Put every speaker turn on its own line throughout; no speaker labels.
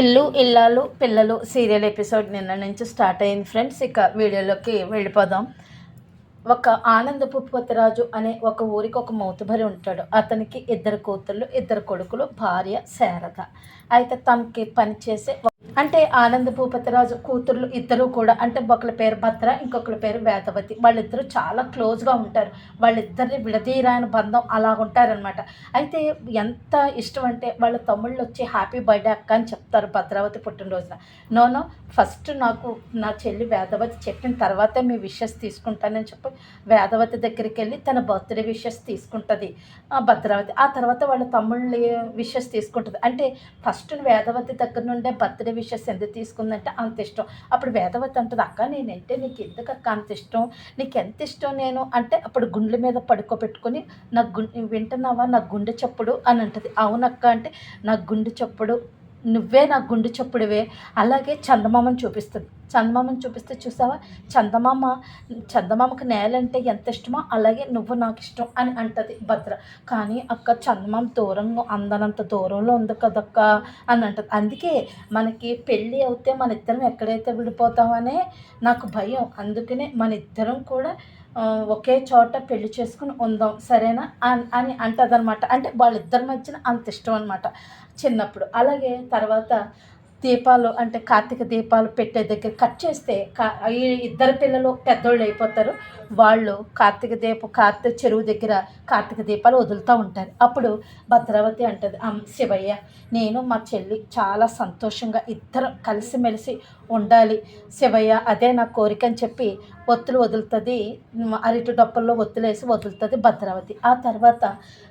ఇల్లు ఇల్లాలు పిల్లలు సీరియల్ ఎపిసోడ్ నిన్న నుంచి స్టార్ట్ అయింది ఫ్రెండ్స్. ఇక వీడియోలోకి వెళ్ళిపోదాం. ఒక ఆనందపు పోతరాజు అనే ఒక ఊరికి ఒక మౌతుబరి ఉంటాడు. అతనికి ఇద్దరు కూతుళ్ళు ఇద్దరు కొడుకులు భార్య శారద. అయితే తనకి పనిచేసే అంటే ఆనంద భూపతిరాజు కూతుర్లు ఇద్దరు కూడా అంటే ఒకళ్ళ పేరు భద్ర ఇంకొకళ్ళ పేరు వేదవతి. వాళ్ళిద్దరూ చాలా క్లోజ్గా ఉంటారు. వాళ్ళిద్దరిని విడదీరాయన బంధం అలా ఉంటారనమాట అయితే ఎంత ఇష్టం అంటే వాళ్ళ తమ్ముళ్ళు వచ్చి హ్యాపీ బర్త్డే అక్క అని చెప్తారు భద్రావతి పుట్టినరోజున. నోనో ఫస్ట్ నాకు నా చెల్లి వేదవతి చెప్పిన తర్వాతే మీ విషెస్ తీసుకుంటానని చెప్పి వేదవతి దగ్గరికి వెళ్ళి తన బర్త్డే విషెస్ తీసుకుంటుంది. ఆ భద్రావతి. ఆ తర్వాత వాళ్ళ తమ్ముళ్ళ విషెస్ తీసుకుంటుంది. అంటే ఫస్ట్ వేదవతి దగ్గర నుండే బర్త్డే విషెస్ ఎందుకు తీసుకుందంటే అంత ఇష్టం. అప్పుడు వేదవతి అంటుంది అక్క నేనంటే నీకు ఎందుకు అక్క అంత ఇష్టం? నీకు ఎంత ఇష్టం నేను? అంటే అప్పుడు గుండెల మీద పడుకోబెట్టుకొని నాకు గుండె వింటున్నావా? నా గుండె చప్పుడు అని అంటుంది. అవునక్క అంటే నా గుండె చప్పుడు నువ్వే నా గుండె చప్పుడువే. అలాగే చందమామని చూపిస్తుంది. చందమామని చూపిస్తే చూసావా? చందమామ చందమామకు నేల అంటే ఎంత ఇష్టమో అలాగే నువ్వు నాకు ఇష్టం అని అంటది భద్ర. కానీ అక్క చందమామ దూరంగా అందనంత దూరంలో ఉంది కదక్క అని అంటది. అందుకే మనకి పెళ్ళి అవుతే మన ఇద్దరం ఎక్కడైతే విడిపోతామనే నాకు భయం. అందుకనే మన ఇద్దరం కూడా ఒకే చోట పెళ్ళి చేసుకుని ఉందాం సరేనా? అని అని అంటదనమాట అంటే వాళ్ళిద్దరి మధ్యన అంత ఇష్టం అనమాట చిన్నప్పుడు. అలాగే తర్వాత దీపాలు అంటే కార్తీక దీపాలు పెట్టే దగ్గర కట్ చేస్తే కా ఈ ఇద్దరు పిల్లలు పెద్దోళ్ళు అయిపోతారు. వాళ్ళు కార్తీక దీపం కార్తీక చెరువు దగ్గర కార్తీక దీపాలు వదులుతూ ఉంటారు. అప్పుడు భద్రావతి అంటది శివయ్య నేను మా చెల్లి చాలా సంతోషంగా ఇద్దరం కలిసిమెలిసి ఉండాలి. శివయ్య అదే నా కోరిక అని చెప్పి ఒత్తులు వదులుతుంది. అరటి డొప్పల్లో ఒత్తులేసి వదులుతుంది భద్రావతి. ఆ తర్వాత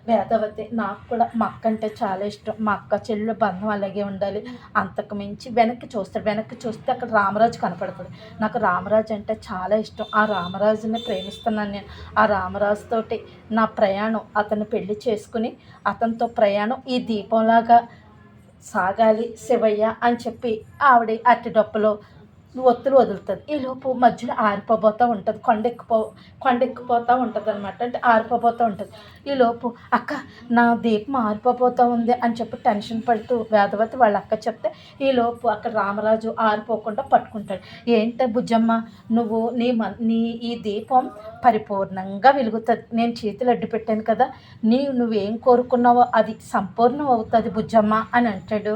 వేదవతి నాకు కూడా మా అక్క అంటే చాలా ఇష్టం. మా అక్క చెల్లెలు బంధం అలాగే ఉండాలి. అంతకు మించి వెనక్కి చూస్తాడు వెనక్కి చూస్తే అక్కడ రామరాజు కనపడతాడు. నాకు రామరాజు అంటే చాలా ఇష్టం. ఆ రామరాజుని ప్రేమిస్తున్నాను నేను. ఆ రామరాజుతోటి నా ప్రయాణం అతను పెళ్ళి చేసుకుని అతనితో ప్రయాణం ఈ దీపంలాగా సాగాలి శివయ్య అని చెప్పి ఆవిడ అట్టి డొప్పలో ఒత్తులు వదులుతుంది. ఈ లోపు మధ్యలో ఆరిపోబోతూ ఉంటుంది. కొండెక్కిపో కొండెక్కిపోతూ ఉంటుంది అనమాట అంటే ఆరిపోబోతూ ఉంటుంది. ఈ లోపు అక్క నా దీపం ఆరిపోబోతూ ఉంది అని చెప్పి టెన్షన్ పడుతూ వేదవతి వాళ్ళ అక్క చెప్తే ఈ లోపు అక్కడ రామరాజు ఆరిపోకుండా పట్టుకుంటాడు. ఏంట బుజ్జమ్మ నువ్వు నీ మన నీ ఈ దీపం పరిపూర్ణంగా వెలుగుతుంది. నేను చేతులు అడ్డు పెట్టాను కదా నీ నువ్వేం కోరుకున్నావో అది సంపూర్ణం అవుతుంది బుజ్జమ్మ అని అంటాడు.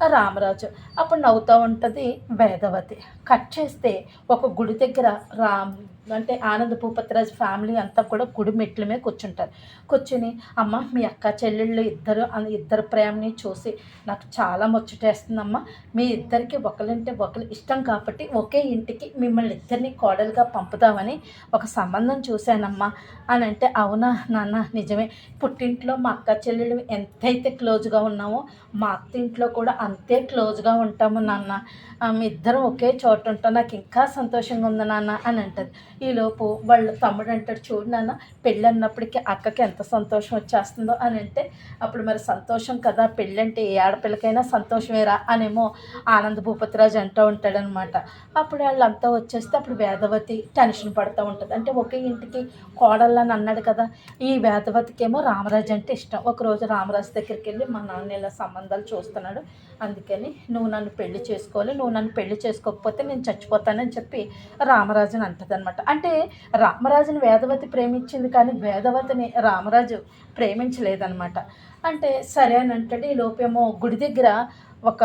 రామరాజు. అప్పుడు నవ్వుతూ ఉంటుంది వేదవతి. కట్ చేస్తే ఒక గుడి దగ్గర రామ్ అంటే ఆనంద భూపతిరాజు ఫ్యామిలీ అంతా కూడా గుడి మెట్ల మీద కూర్చుంటారు. కూర్చుని అమ్మ మీ అక్క చెల్లెళ్ళు ఇద్దరు ఇద్దరు ప్రేమని చూసి నాకు చాలా ముచ్చటేస్తుందమ్మా. మీ ఇద్దరికి ఒకరింటే ఒకరు ఇష్టం కాబట్టి ఒకే ఇంటికి మిమ్మల్ని ఇద్దరిని కోడలుగా పంపుదామని ఒక సంబంధం చూశానమ్మా. అని అంటే అవునా నాన్న నిజమే. పుట్టింట్లో మా అక్క చెల్లెళ్ళు ఎంతైతే క్లోజ్గా ఉన్నామో మా అత్త ఇంట్లో కూడా అంతే క్లోజ్గా ఉంటాము నాన్న. మీ ఇద్దరం ఒకే చోట ఉంటాం. నాకు ఇంకా సంతోషంగా ఉంది నాన్న అని అంటది. ఈలోపు వాళ్ళ తమ్ముడు అంటాడు చూడు నాన్న పెళ్ళి అన్నప్పటికీ అక్కకి ఎంత సంతోషం వచ్చేస్తుందో అని అంటే అప్పుడు మరి సంతోషం కదా పెళ్ళి అంటే ఏ ఆడపిల్లకైనా సంతోషమేరా అనేమో ఆనంద భూపతిరాజు అంటూ ఉంటాడనమాట. అప్పుడు వాళ్ళంతా వచ్చేస్తే అప్పుడు వేదవతి టెన్షన్ పడుతూ ఉంటుంది. అంటే ఒకే ఇంటికి కోడళ్ళని అన్నాడు కదా ఈ వేదవతికి ఏమో రామరాజు అంటే ఇష్టం. ఒకరోజు రామరాజు దగ్గరికి వెళ్ళి మా నాన్న ఇలా సంబంధాలు చూస్తున్నాడు. అందుకని నువ్వు నన్ను పెళ్ళి చేసుకోవాలి నువ్వు నన్ను పెళ్ళి చేసుకోకపోతే నేను చచ్చిపోతానని చెప్పి రామరాజుని అంటదనమాట అంటే రామరాజుని వేదవతి ప్రేమించింది కానీ వేదవతిని రామరాజు ప్రేమించలేదనమాట అంటే సరే అని అంటాడు ఈ లోపేమో గుడి దగ్గర ఒక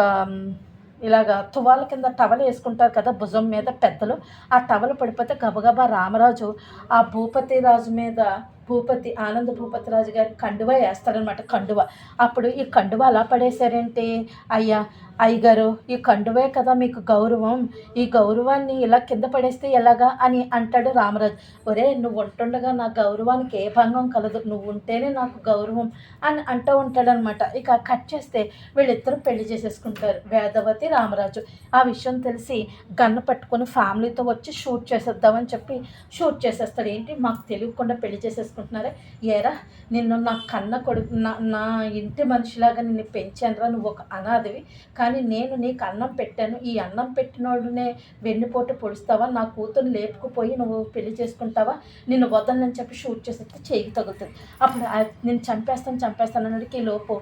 ఇలాగ తువాల కింద టవల్ వేసుకుంటారు కదా భుజం మీద పెద్దలు ఆ టవల్ పడిపోతే గబగబా రామరాజు ఆ భూపతి రాజు మీద భూపతి ఆనంద భూపతి రాజు గారి కండువ వేస్తారనమాట కండువ. అప్పుడు ఈ కండువ అలా పడేశారేంటి? అయ్యా అయ్యగారు ఈ కండువే కదా మీకు గౌరవం. ఈ గౌరవాన్ని ఇలా కింద పడేస్తే ఎలాగా అని అంటాడు రామరాజు. ఒరే నువ్వు ఉంటుండగా నా గౌరవానికి ఏ భంగం కలదు. నువ్వు ఉంటేనే నాకు గౌరవం అని అంటూ ఉంటాడనమాట ఇక కట్ చేస్తే వీళ్ళిద్దరూ పెళ్ళి చేసేసుకుంటారు వేదవతి రామరాజు. ఆ విషయం తెలిసి గన్ను పట్టుకొని ఫ్యామిలీతో వచ్చి షూట్ చేసేద్దామని చెప్పి షూట్ చేసేస్తాడు. ఏంటి? మాకు తెలియకుండా పెళ్ళి చేసుకుంటున్నారే? ఏరా నిన్ను నా కన్న కొడుకు నా నా ఇంటి మనిషిలాగా నిన్ను పెంచానురా నువ్వు ఒక అనాథవి. కానీ నేను నీకు అన్నం పెట్టాను. ఈ అన్నం పెట్టినోడునే వెన్నుపోటు పొడుస్తావా? నా కూతురు లేపుకుపోయి నువ్వు పెళ్ళి చేసుకుంటావా? నిన్ను వదలని చెప్పి షూట్ చేసేస్తే చేయికి తగులుతుంది. అప్పుడు నేను చంపేస్తాను చంపేస్తాను అన్నడికి లోపు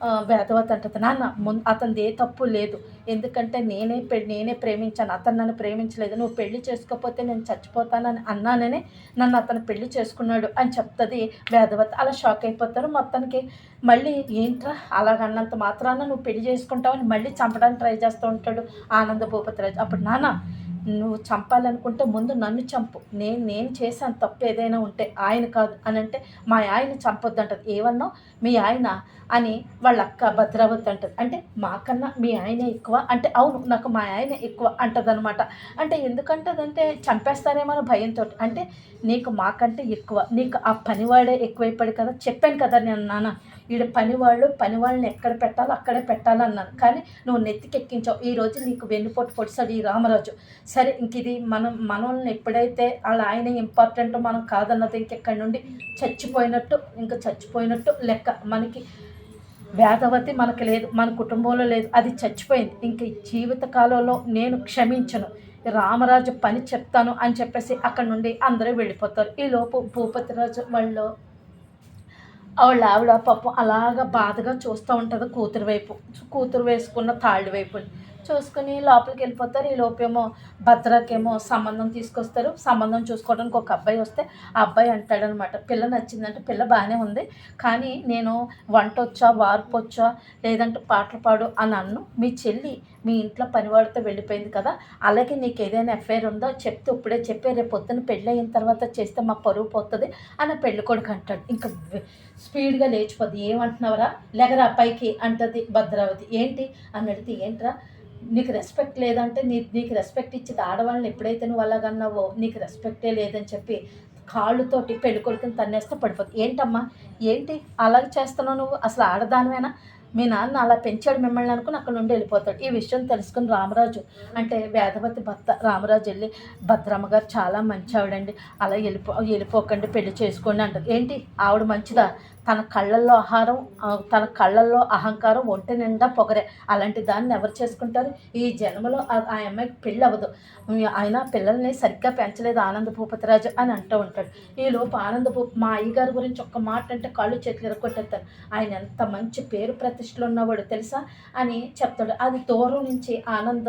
ఆ, వేదవతి అంటుంది నాన్న ముందు అతనిది ఏ తప్పు లేదు. ఎందుకంటే నేనే పె- నేనే ప్రేమించాను అతను నన్ను ప్రేమించలేదు నువ్వు పెళ్ళి చేసుకోకపోతే నేను చచ్చిపోతానని అన్నాననే నన్ను అతను పెళ్ళి చేసుకున్నాడు అని చెప్తుంది వేదవత. అలా షాక్ అయిపోతారు మొత్తానికి. మళ్ళీ ఏంట్రా అలాగన్నంత మాత్రాన నువ్వు పెళ్ళి చేసుకుంటావని మళ్ళీ చంపడానికి ట్రై చేస్తూ ఉంటాడు ఆనంద భూపతిరాజు. అప్పుడు నాన్న నువ్వు చంపాలనుకుంటే ముందు నన్ను చంపు. నేను నేను చేశాను తప్పు ఏదైనా ఉంటే ఆయన కాదు అని అంటే మా ఆయన చంపొద్దు అంటది మీ ఆయన అని వాళ్ళ అక్క భద్రావతి అంటది అంటే మాకన్నా మీ ఆయనే ఎక్కువ అంటే అవును నాకు మా ఆయన ఎక్కువ అంటదనమాట అంటే ఎందుకంటదంటే చంపేస్తారేమో అని భయంతో. అంటే నీకు మాకంటే ఎక్కువ నీకు ఆ పనివాడే ఎక్కువైపోయాడు కదా చెప్పాను కదా నేను నాన్న. ఈడ పనివాళ్ళు పని వాళ్ళని ఎక్కడ పెట్టాలో అక్కడే పెట్టాలన్నాను కానీ నువ్వు నెత్తికెక్కించావు. ఈ రోజు నీకు వెన్నుపోటు పొడిసాడు ఈ రామరాజు. సరే ఇంక ఇది మనం మనల్ని ఎప్పుడైతే వాళ్ళ ఆయన ఇంపార్టెంట్ మనం కాదన్నది ఇంకెక్కడి నుండి? చచ్చిపోయినట్టు ఇంకా చచ్చిపోయినట్టు లెక్క. మనకి వేదవతి మనకు లేదు మన కుటుంబంలో లేదు అది చచ్చిపోయింది. ఇంక జీవిత కాలంలో నేను క్షమించను. రామరాజు పని చెప్తాను అని చెప్పేసి అక్కడ నుండి అందరూ వెళ్ళిపోతారు. ఈలోపు భూపతిరాజు వాళ్ళు వాళ్ళ ఆవిడ పాపం అలాగ బాధగా చూస్తూ ఉంటుంది కూతురు వైపు. కూతురు వేసుకున్న తాళ్ళు వైపు. చూసుకుని లోపలికి వెళ్ళిపోతారు. ఈ లోపేమో భద్రకేమో సంబంధం తీసుకొస్తారు. సంబంధం చూసుకోవడానికి ఒక అబ్బాయి వస్తే ఆ అబ్బాయి అంటాడనమాట పిల్ల నచ్చిందంటే పిల్ల బాగానే ఉంది కానీ నేను వంట వచ్చా వార్పు వచ్చా లేదంటే పాటలు పాడు అని అన్ను. మీ చెల్లి మీ ఇంట్లో పనివాడితో వెళ్ళిపోయింది కదా అలాగే నీకు ఏదైనా ఎఫ్ఐఆర్ ఉందో చెప్తే ఇప్పుడే చెప్పి రేపు పొద్దున పెళ్ళి అయిన తర్వాత చేస్తే మా పరువు పోతుంది అని పెళ్ళి కొడుకు అంటాడు. ఇంకా స్పీడ్గా లేచిపోద్ది. ఏమంటున్నావురా? లేకరా పైకి అంటది భద్రావతి. ఏంటి? అని అడిగితే ఏంట్రా? నీకు రెస్పెక్ట్ లేదంటే నీ నీకు రెస్పెక్ట్ ఇచ్చేది ఆడవాళ్ళని ఎప్పుడైతే నువ్వు అలాగన్నావో నీకు రెస్పెక్టే లేదని చెప్పి కాళ్ళతోటి పెళ్ళికొడుకుని తన్నేస్తే పడిపోతుంది. ఏంటమ్మా? ఏంటి? అలాగ చేస్తున్నావు నువ్వు? అసలు ఆడదానివేనా? మీ నాన్న అలా పెంచాడు మిమ్మల్ని అనుకుని అక్కడ నుండి వెళ్ళిపోతాడు. ఈ విషయం తెలుసుకుని రామరాజు అంటే వేదవతి భర్త రామరాజు వెళ్ళి భద్రమ్మ గారు చాలా మంచి ఆవిడండి. అలా వెళ్ళిపో వెళ్ళిపోకండి పెళ్ళి చేసుకోండి అంటారు ఏంటి? ఆవిడ మంచిదా? తన కళ్ళల్లో ఆహారం తన కళ్ళల్లో అహంకారం ఒంటి నిండా పొగరే. అలాంటి దాన్ని ఎవరు చేసుకుంటారు? ఈ జన్మలో ఆ అమ్మాయికి పెళ్ళి అవ్వదు. ఆయన పిల్లల్ని సరిగ్గా పెంచలేదు ఆనంద భూపతిరాజు అని అంటూ ఉంటాడు. ఈ లోపు ఆనంద భూ మా అయ్యగారి గురించి ఒక్క మాట అంటే కాళ్ళు చేతులు ఎరగొట్టేస్తాను ఆయన ఎంత మంచి పేరు ప్రతిష్టలు ఉన్నవాడు తెలుసా? అని చెప్తాడు. అది దూరం నుంచి ఆనంద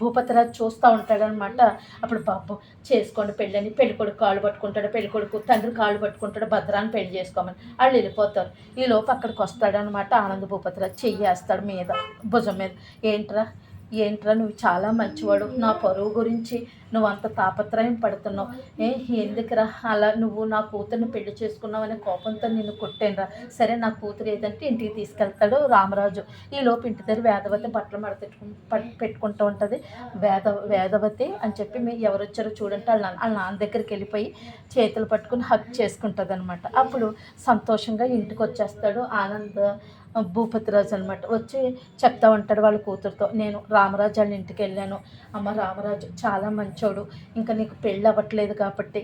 భూపతిరాజు చూస్తూ ఉంటాడనమాట అప్పుడు బాబు చేసుకోండి పెళ్ళని. పెళ్ళికొడుకు కాళ్ళు పట్టుకుంటాడు పెళ్ళికొడుకు తండ్రి కాళ్ళు పట్టుకుంటాడు భద్రాన్ని పెళ్ళి చేసుకోమని. వాళ్ళు వెళ్ళిపోతారు. ఈలోపు అక్కడికి వస్తాడనమాట ఆనంద భూపతిరాజు చెయ్యేస్తాడు మీద భుజం మీద. ఏంట్రా? ఏంట్రా నువ్వు చాలా మంచివాడు. నా పరువు గురించి నువ్వు అంత తాపత్రయం పడుతున్నావు. ఏ ఎందుకురా అలా నువ్వు నా కూతుర్ని పెళ్ళి చేసుకున్నావనే కోపంతో నిన్ను కొట్టానురా. సరే నా కూతురు ఏదంటే ఇంటికి తీసుకెళ్తాడు రామరాజు. ఈ లోపు ఇంటి దగ్గర వేదవతి బట్టలు మడతెట్టుకు పెట్టుకుంటూ ఉంటుంది. వేద వేదవతి అని చెప్పి మీ ఎవరు వచ్చారో చూడంటే వాళ్ళ వాళ్ళ నాన్న దగ్గరికి వెళ్ళిపోయి చేతులు పట్టుకుని హక్ చేసుకుంటుంది అనమాట అప్పుడు సంతోషంగా ఇంటికి వచ్చేస్తాడు ఆనంద. భూపతిరాజు అనమాట వచ్చి చెప్తా ఉంటాడు వాళ్ళ కూతురుతో నేను రామరాజు వాళ్ళ ఇంటికి వెళ్ళాను. అమ్మ రామరాజు చాలా మంచోడు. ఇంకా నీకు పెళ్ళి అవ్వట్లేదు కాబట్టి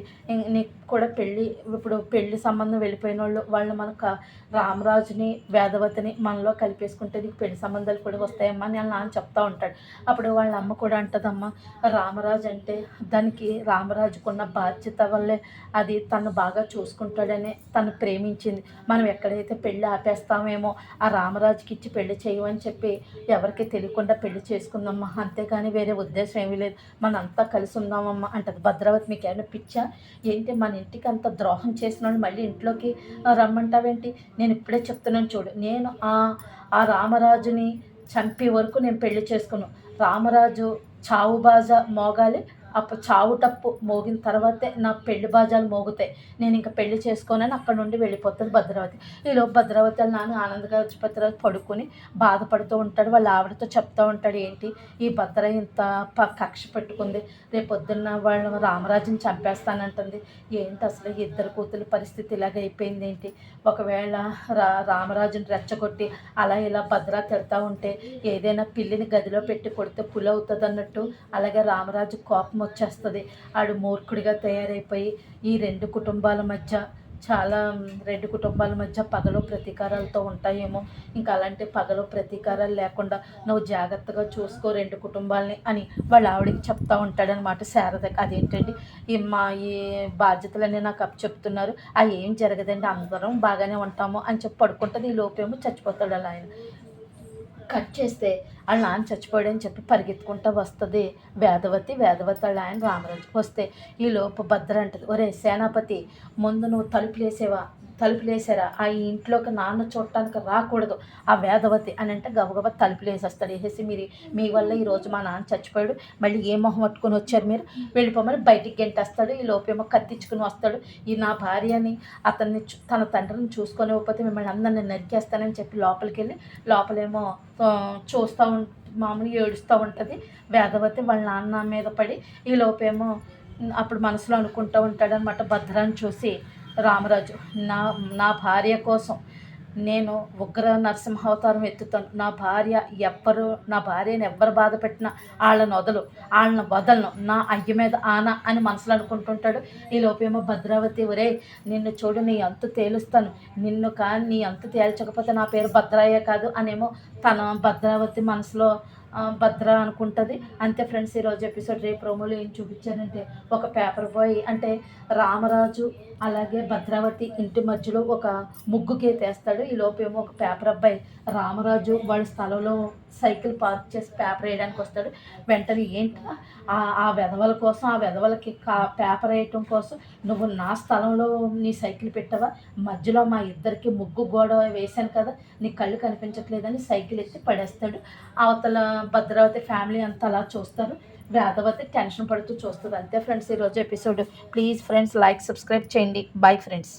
నీకు కూడా పెళ్ళి ఇప్పుడు పెళ్ళి సంబంధం వెళ్ళిపోయిన వాళ్ళు వాళ్ళు మనకు రామరాజుని వేదవతిని మనలో కలిపేసుకుంటే నీకు పెళ్ళి సంబంధాలు కూడా వస్తాయమ్మా అని నాన్న చెప్తా ఉంటాడు. అప్పుడు వాళ్ళ అమ్మ కూడా అంటదమ్మా రామరాజు అంటే దానికి రామరాజుకున్న బాధ్యత వల్లే అది తను బాగా చూసుకుంటాడని తను ప్రేమించింది. మనం ఎక్కడైతే పెళ్ళి ఆపేస్తామేమో ఆ ఆ రామరాజుకి ఇచ్చి పెళ్ళి చేయమని చెప్పి ఎవరికి తెలియకుండా పెళ్ళి చేసుకుందామా? అంతేగాని వేరే ఉద్దేశం ఏమీ లేదు. మనంతా కలిసి ఉందామమ్మా అంటది భద్రావతి. మీకు ఏమైనా పిచ్చా? ఏంటి మన ఇంటికి అంత ద్రోహం చేసిన వాళ్ళు మళ్ళీ ఇంట్లోకి రమ్మంటావేంటి? నేను ఇప్పుడే చెప్తున్నాను చూడు. నేను ఆ ఆ రామరాజుని చంపే వరకు నేను పెళ్ళి చేసుకున్నాను. రామరాజు చావుబాజా మోగాలి అప్పుడు చావు టప్పు మోగిన తర్వాతే నా పెళ్ళి బాజాలు మోగుతాయి. నేను ఇంకా పెళ్ళి చేసుకోనని అక్కడ నుండి వెళ్ళిపోతుంది భద్రావతి. ఈలోపు భద్రావతి వాళ్ళ నాన్న ఆనందగా భద్రావతి పడుకొని బాధపడుతూ ఉంటాడు. వాళ్ళ ఆవిడతో చెప్తూ ఉంటాడు ఏంటి? ఈ భద్ర ఇంత ప కక్ష పెట్టుకుంది. రేపొద్దున్న వాళ్ళు వాళ్ళ రామరాజుని చంపేస్తానంటుంది. ఏంటి అసలు ఈ ఇద్దరు కూతురు పరిస్థితి ఇలాగ అయిపోయింది ఏంటి? ఒకవేళ రా రామరాజుని రెచ్చగొట్టి అలా ఇలా భద్ర తిడతా ఉంటే ఏదైనా పిల్లిని గదిలో పెట్టి కొడితే పులి అవుతుంది అన్నట్టు అలాగే రామరాజు కోపం వచ్చేస్తుంది. ఆడు మూర్ఖుడిగా తయారైపోయి ఈ రెండు కుటుంబాల మధ్య చాలా రెండు కుటుంబాల మధ్య పగలు ప్రతీకారాలతో ఉంటాయేమో. ఇంకా అలాంటి పగలు ప్రతీకారాలు లేకుండా నువ్వు జాగ్రత్తగా చూసుకో రెండు కుటుంబాలని అని వాళ్ళ ఆవిడకి చెప్తా ఉంటాడనమాట శారద. అదేంటండి? ఈ మా ఈ బాధ్యతలన్నీ నాకు అప్పు చెప్తున్నారు అవి ఏం జరగదండి? అందరం బాగానే ఉంటాము అని చెప్పి పడుకుంటుంది. ఈ లోపేమో చచ్చిపోతాడు అలా ఆయన. కట్ చేస్తే వాళ్ళ నాన్న చచ్చిపోయాడని చెప్పి పరిగెత్తుకుంటూ వస్తుంది. వేదవతి వేదవతి వాళ్ళ ఆయన రామరాజుకి వస్తే ఈ భద్ర అంటది. ఒరే సేనాపతి ముందు నువ్వు తలుపులేసేవా? తలుపులేసారా ఆ ఇంట్లోకి నాన్న చూడటానికి రాకూడదు. ఆ వేదవతి అని అంటే గబగబా తలుపులేసేస్తాడు. వేసేసి మీరు మీ వల్ల ఈరోజు మా నాన్న చచ్చిపోయాడు. మళ్ళీ ఏ మొహం పట్టుకొని వచ్చారు మీరు? వెళ్ళిపోమని బయటికి గెంటేస్తాడు. ఈ లోపేమో కత్తించుకుని వస్తాడు. ఈ నా భార్యని అతన్ని చూ- తన తండ్రిని చూసుకొని మిమ్మల్ని అందరిని నరికేస్తానని చెప్పి లోపలికి వెళ్ళి లోపలేమో చూస్తూ ఉం మామూలుగా ఏడుస్తూ ఉంటుంది. వేదవతి వాళ్ళ నాన్న మీద పడి ఈ లోపేమో అప్పుడు మనసులో అనుకుంటూ ఉంటాడనమాట భద్రాన్ని చూసి రామరాజు నా నా భార్య కోసం నేను ఉగ్ర నరసింహావతారం ఎత్తుతాను. నా భార్య ఎవ్వరు నా భార్యని ఎవ్వరు బాధ పెట్టినా వాళ్ళని వదలు వాళ్ళని వదలను నా అయ్య మీద ఆన అని మనసులో అనుకుంటుంటాడు. ఈ లోపేమో భద్రావతి ఒరే నిన్ను చూడు నీ అంతు తేలుస్తాను. నిన్ను కానీ నీ అంతు తేల్చకపోతే నా పేరు భద్రాయ్య కాదు అనేమో తన భద్రావతి మనసులో భద్ర అనుకుంటుంది. అంతే ఫ్రెండ్స్ ఈరోజు ఎపిసోడ్ రేపు ప్రోమోలో ఏం చూపించారంటే ఒక పేపర్ బాయ్ అంటే రామరాజు అలాగే భద్రావతి ఇంటి మధ్యలో ఒక ముగ్గుకే తెస్తాడు ఈ లోపేమో ఒక పేపర్ అబ్బాయి రామరాజు వాళ్ళ స్థలంలో సైకిల్ పార్క్ చేసి పేపర్ వేయడానికి వస్తాడు. వెంటనే ఏంటి? ఆ ఆ వెధవల కోసం ఆ వెధవలకి కా పేపర్ వేయటం కోసం నువ్వు నా స్థలంలో నీ సైకిల్ పెట్టావా? మధ్యలో మా ఇద్దరికి ముగ్గు గోడ వేశాను కదా నీ కళ్ళు కనిపించట్లేదని సైకిల్ ఎత్తి పడేస్తాడు. అవతల భద్రావతి ఫ్యామిలీ అంతా అలా చూస్తారు. వేదవతి టెన్షన్ పడుతూ చూస్తుంది. అంతే ఫ్రెండ్స్ ఈరోజు episode. Please friends like subscribe చేయండి. Bye friends.